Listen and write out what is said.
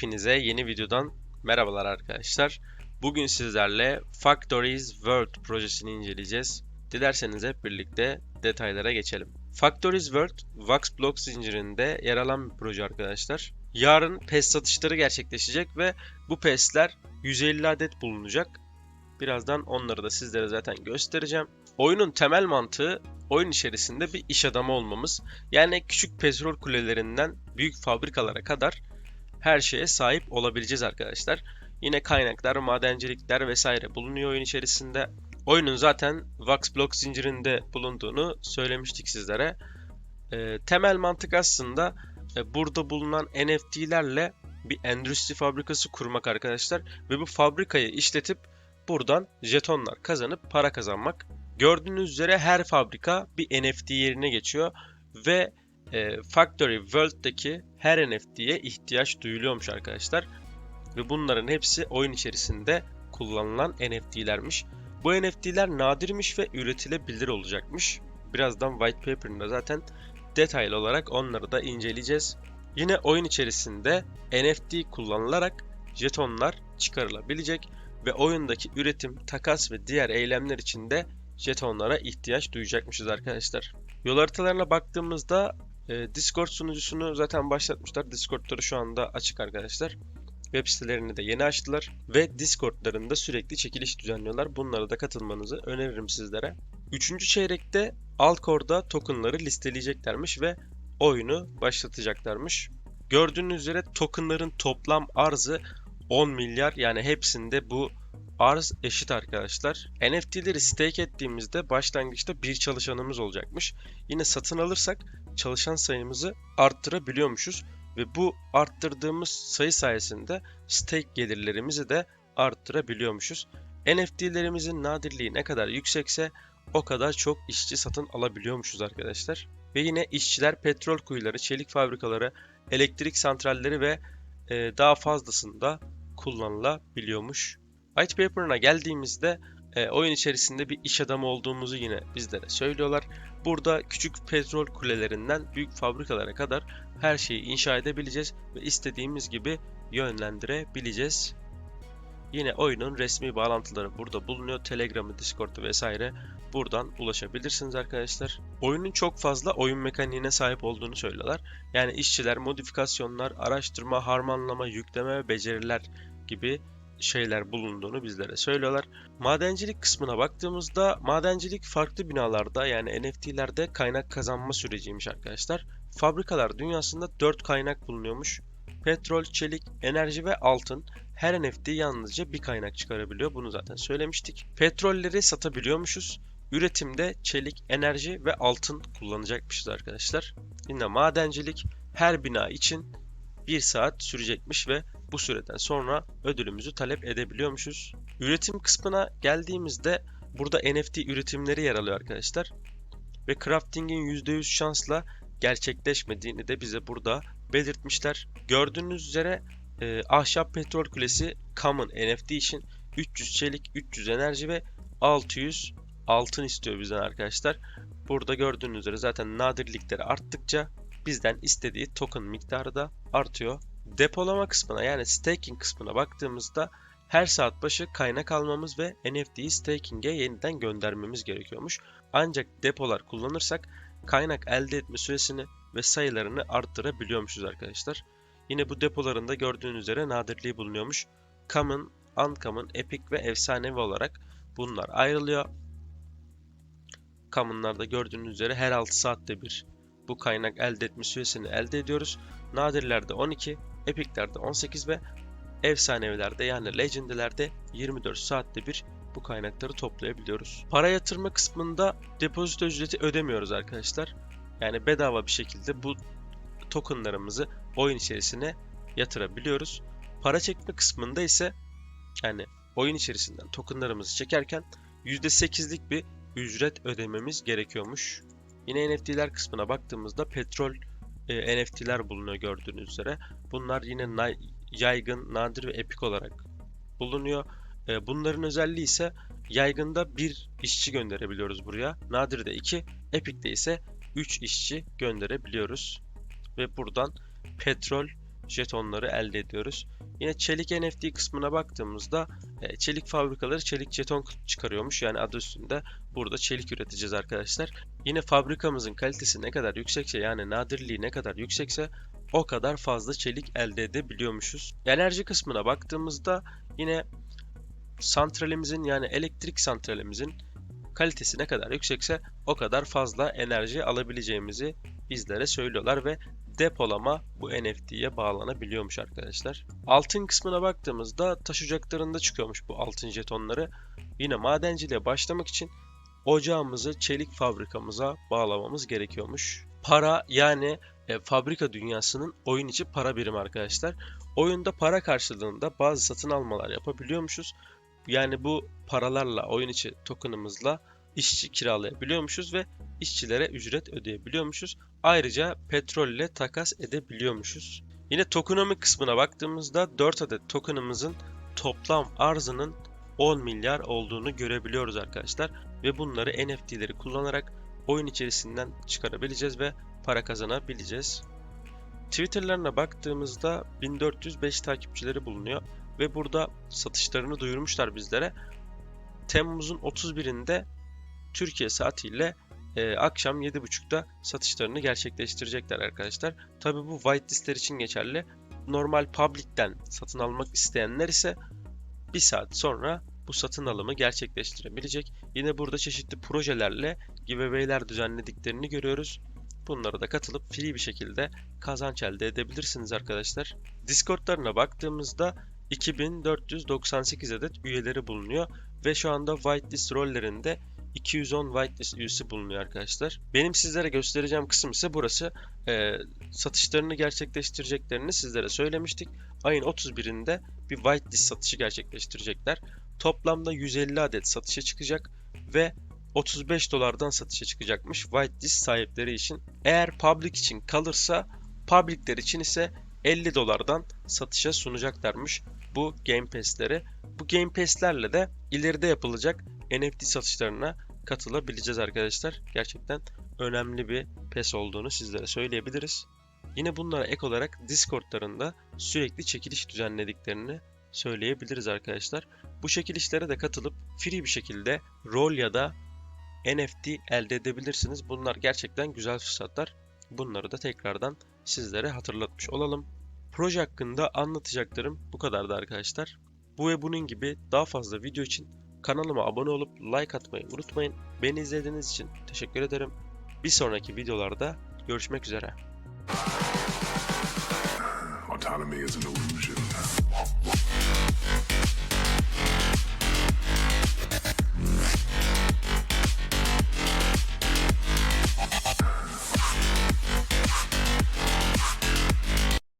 Hepinize yeni videodan merhabalar arkadaşlar. Bugün sizlerle Factories World projesini inceleyeceğiz. Dilerseniz hep birlikte detaylara geçelim. Factories World, Vaxblock zincirinde yer alan bir proje arkadaşlar. Yarın PES satışları gerçekleşecek ve bu PES'ler 150 adet bulunacak. Birazdan onları da sizlere zaten göstereceğim. Oyunun temel mantığı oyun içerisinde bir iş adamı olmamız. Yani küçük petrol kulelerinden büyük fabrikalara kadar her şeye sahip olabileceğiz arkadaşlar. Yine kaynaklar, madencilikler vesaire bulunuyor oyun içerisinde. Oyunun zaten Vaxblock zincirinde bulunduğunu söylemiştik sizlere. Ee, temel mantık aslında e, burada bulunan NFT'lerle bir endüstri fabrikası kurmak arkadaşlar. Ve bu fabrikayı işletip buradan jetonlar kazanıp para kazanmak. Gördüğünüz üzere her fabrika bir NFT yerine geçiyor ve e, Factory World'daki her NFT'ye ihtiyaç duyuluyormuş arkadaşlar. Ve bunların hepsi oyun içerisinde kullanılan NFT'lermiş. Bu NFT'ler nadirmiş ve üretilebilir olacakmış. Birazdan white paper'ında zaten detaylı olarak onları da inceleyeceğiz. Yine oyun içerisinde NFT kullanılarak jetonlar çıkarılabilecek ve oyundaki üretim, takas ve diğer eylemler için de jetonlara ihtiyaç duyacakmışız arkadaşlar. Yol haritalarına baktığımızda e, Discord sunucusunu zaten başlatmışlar. Discord'ları şu anda açık arkadaşlar. Web sitelerini de yeni açtılar ve Discord'larında sürekli çekiliş düzenliyorlar. Bunlara da katılmanızı öneririm sizlere. Üçüncü çeyrekte Alcore'da tokenları listeleyeceklermiş ve oyunu başlatacaklarmış. Gördüğünüz üzere tokenların toplam arzı 10 milyar yani hepsinde bu arz eşit arkadaşlar. NFT'leri stake ettiğimizde başlangıçta bir çalışanımız olacakmış. Yine satın alırsak çalışan sayımızı arttırabiliyormuşuz ve bu arttırdığımız sayı sayesinde stake gelirlerimizi de arttırabiliyormuşuz. NFT'lerimizin nadirliği ne kadar yüksekse o kadar çok işçi satın alabiliyormuşuz arkadaşlar. Ve yine işçiler petrol kuyuları, çelik fabrikaları, elektrik santralleri ve e, daha fazlasında kullanılabiliyormuş. White Paper'ına geldiğimizde e, oyun içerisinde bir iş adamı olduğumuzu yine bizlere söylüyorlar. Burada küçük petrol kulelerinden büyük fabrikalara kadar her şeyi inşa edebileceğiz ve istediğimiz gibi yönlendirebileceğiz. Yine oyunun resmi bağlantıları burada bulunuyor. Telegram'ı, Discord'u vesaire buradan ulaşabilirsiniz arkadaşlar. Oyunun çok fazla oyun mekaniğine sahip olduğunu söylüyorlar. Yani işçiler, modifikasyonlar, araştırma, harmanlama, yükleme ve beceriler gibi şeyler bulunduğunu bizlere söylüyorlar. Madencilik kısmına baktığımızda madencilik farklı binalarda yani NFT'lerde kaynak kazanma süreciymiş arkadaşlar. Fabrikalar dünyasında 4 kaynak bulunuyormuş. Petrol, çelik, enerji ve altın. Her NFT yalnızca bir kaynak çıkarabiliyor. Bunu zaten söylemiştik. Petrolleri satabiliyormuşuz. Üretimde çelik, enerji ve altın kullanacakmışız arkadaşlar. Yine madencilik her bina için 1 saat sürecekmiş ve bu süreden sonra ödülümüzü talep edebiliyormuşuz. Üretim kısmına geldiğimizde burada NFT üretimleri yer alıyor arkadaşlar. Ve crafting'in %100 şansla gerçekleşmediğini de bize burada belirtmişler. Gördüğünüz üzere e, ahşap petrol kulesi common NFT için 300 çelik, 300 enerji ve 600 altın istiyor bizden arkadaşlar. Burada gördüğünüz üzere zaten nadirlikleri arttıkça bizden istediği token miktarı da artıyor. Depolama kısmına yani staking kısmına baktığımızda her saat başı kaynak almamız ve NFT'yi staking'e yeniden göndermemiz gerekiyormuş. Ancak depolar kullanırsak kaynak elde etme süresini ve sayılarını arttırabiliyormuşuz arkadaşlar. Yine bu depolarında gördüğünüz üzere nadirliği bulunuyormuş. Common, Uncommon, Epic ve Efsanevi olarak bunlar ayrılıyor. Common'larda gördüğünüz üzere her 6 saatte bir bu kaynak elde etme süresini elde ediyoruz. Nadirlerde 12, Epic'lerde 18 ve efsanevilerde yani legendilerde 24 saatte bir bu kaynakları toplayabiliyoruz. Para yatırma kısmında depozito ücreti ödemiyoruz arkadaşlar. Yani bedava bir şekilde bu tokenlarımızı oyun içerisine yatırabiliyoruz. Para çekme kısmında ise yani oyun içerisinden tokenlarımızı çekerken %8'lik bir ücret ödememiz gerekiyormuş. Yine NFT'ler kısmına baktığımızda petrol e, NFT'ler bulunuyor gördüğünüz üzere. Bunlar yine na yaygın, nadir ve epik olarak bulunuyor. E, bunların özelliği ise yaygında bir işçi gönderebiliyoruz buraya. Nadir'de 2, epikte ise 3 işçi gönderebiliyoruz. Ve buradan petrol, jetonları elde ediyoruz. Yine çelik NFT kısmına baktığımızda çelik fabrikaları çelik jeton çıkarıyormuş. Yani adı üstünde burada çelik üreteceğiz arkadaşlar. Yine fabrikamızın kalitesi ne kadar yüksekse yani nadirliği ne kadar yüksekse o kadar fazla çelik elde edebiliyormuşuz. Enerji kısmına baktığımızda yine santralimizin yani elektrik santralimizin kalitesi ne kadar yüksekse o kadar fazla enerji alabileceğimizi bizlere söylüyorlar ve depolama bu NFT'ye bağlanabiliyormuş arkadaşlar. Altın kısmına baktığımızda taş ocaklarında çıkıyormuş bu altın jetonları. Yine madenciliğe başlamak için ocağımızı çelik fabrikamıza bağlamamız gerekiyormuş. Para yani e, fabrika dünyasının oyun içi para birimi arkadaşlar. Oyunda para karşılığında bazı satın almalar yapabiliyormuşuz. Yani bu paralarla oyun içi tokenımızla işçi kiralayabiliyormuşuz ve işçilere ücret ödeyebiliyormuşuz. Ayrıca petrolle takas edebiliyormuşuz. Yine tokenomic kısmına baktığımızda 4 adet tokenımızın toplam arzının 10 milyar olduğunu görebiliyoruz arkadaşlar. Ve bunları NFT'leri kullanarak oyun içerisinden çıkarabileceğiz ve para kazanabileceğiz. Twitter'larına baktığımızda 1405 takipçileri bulunuyor ve burada satışlarını duyurmuşlar bizlere. Temmuz'un 31'inde Türkiye saatiyle e, akşam 7.30'da satışlarını gerçekleştirecekler arkadaşlar. Tabi bu whitelistler için geçerli. Normal public'ten satın almak isteyenler ise bir saat sonra bu satın alımı gerçekleştirebilecek. Yine burada çeşitli projelerle giveaway'ler düzenlediklerini görüyoruz. Bunlara da katılıp free bir şekilde kazanç elde edebilirsiniz arkadaşlar. Discord'larına baktığımızda 2498 adet üyeleri bulunuyor ve şu anda whitelist rollerinde 210 whitelist üyesi bulunuyor arkadaşlar. Benim sizlere göstereceğim kısım ise burası. Ee, satışlarını gerçekleştireceklerini sizlere söylemiştik. Ayın 31'inde bir whitelist satışı gerçekleştirecekler. Toplamda 150 adet satışa çıkacak ve 35 dolardan satışa çıkacakmış whitelist sahipleri için. Eğer public için kalırsa publicler için ise 50 dolardan satışa sunacaklarmış bu Game Pass'leri. Bu Game Pass'lerle de ileride yapılacak NFT satışlarına katılabileceğiz arkadaşlar. Gerçekten önemli bir PES olduğunu sizlere söyleyebiliriz. Yine bunlara ek olarak Discord'larında sürekli çekiliş düzenlediklerini söyleyebiliriz arkadaşlar. Bu çekilişlere de katılıp free bir şekilde rol ya da NFT elde edebilirsiniz. Bunlar gerçekten güzel fırsatlar. Bunları da tekrardan sizlere hatırlatmış olalım. Proje hakkında anlatacaklarım bu kadardı arkadaşlar. Bu ve bunun gibi daha fazla video için kanalıma abone olup like atmayı unutmayın. Beni izlediğiniz için teşekkür ederim. Bir sonraki videolarda görüşmek üzere. Autonomy is an illusion.